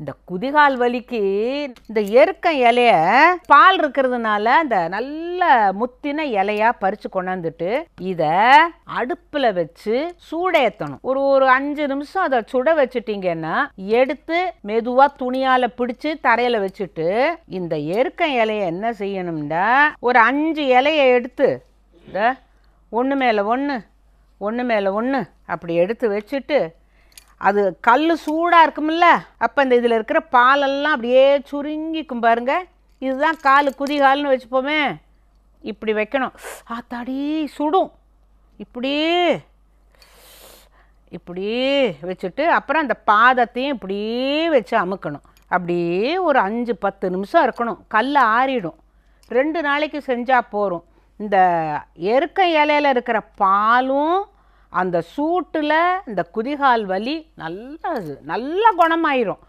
இந்த குதிகால் வலிக்கு இந்த எருக்க இலைய பால் இருக்கிறதுனால இந்த நல்ல முத்தின இலையா பறிச்சு கொண்டாந்துட்டு இத அடுப்புல வச்சு சூடேத்தணும். ஒரு ஒரு அஞ்சு நிமிஷம் அதை சுட வச்சுட்டீங்கன்னா எடுத்து மெதுவா துணியால பிடிச்சு தரையில வச்சுட்டு இந்த எருக்க இலைய என்ன செய்யணும்னா ஒரு அஞ்சு இலைய எடுத்து இந்த ஒன்று மேலே ஒன்று ஒன்று மேலே ஒன்று அப்படி எடுத்து வச்சுட்டு அது கல் சூடாக இருக்கும்ல அப்போ இந்த இதில் இருக்கிற பாலெல்லாம் அப்படியே சுருங்கிக்கும் பாருங்க. இதுதான் கால் குதிகால்னு வச்சுப்போமே. இப்படி வைக்கணும். ஆத்தாடி சுடும். இப்படி. இப்படி வச்சுட்டு அப்புறம் அந்த பாதத்தையும் இப்படியே வச்சு அமுக்கணும். அப்படியே ஒரு அஞ்சு பத்து நிமிஷம் இருக்கணும் கல் ஆறிடும். ரெண்டு நாளைக்கு செஞ்சால் போகிறோம் இந்த எருக்க இலையில இருக்கிற பாலும் அந்த சூட்டில் இந்த குதிகால் வலி நல்லா நல்லா குணமாயிரும்.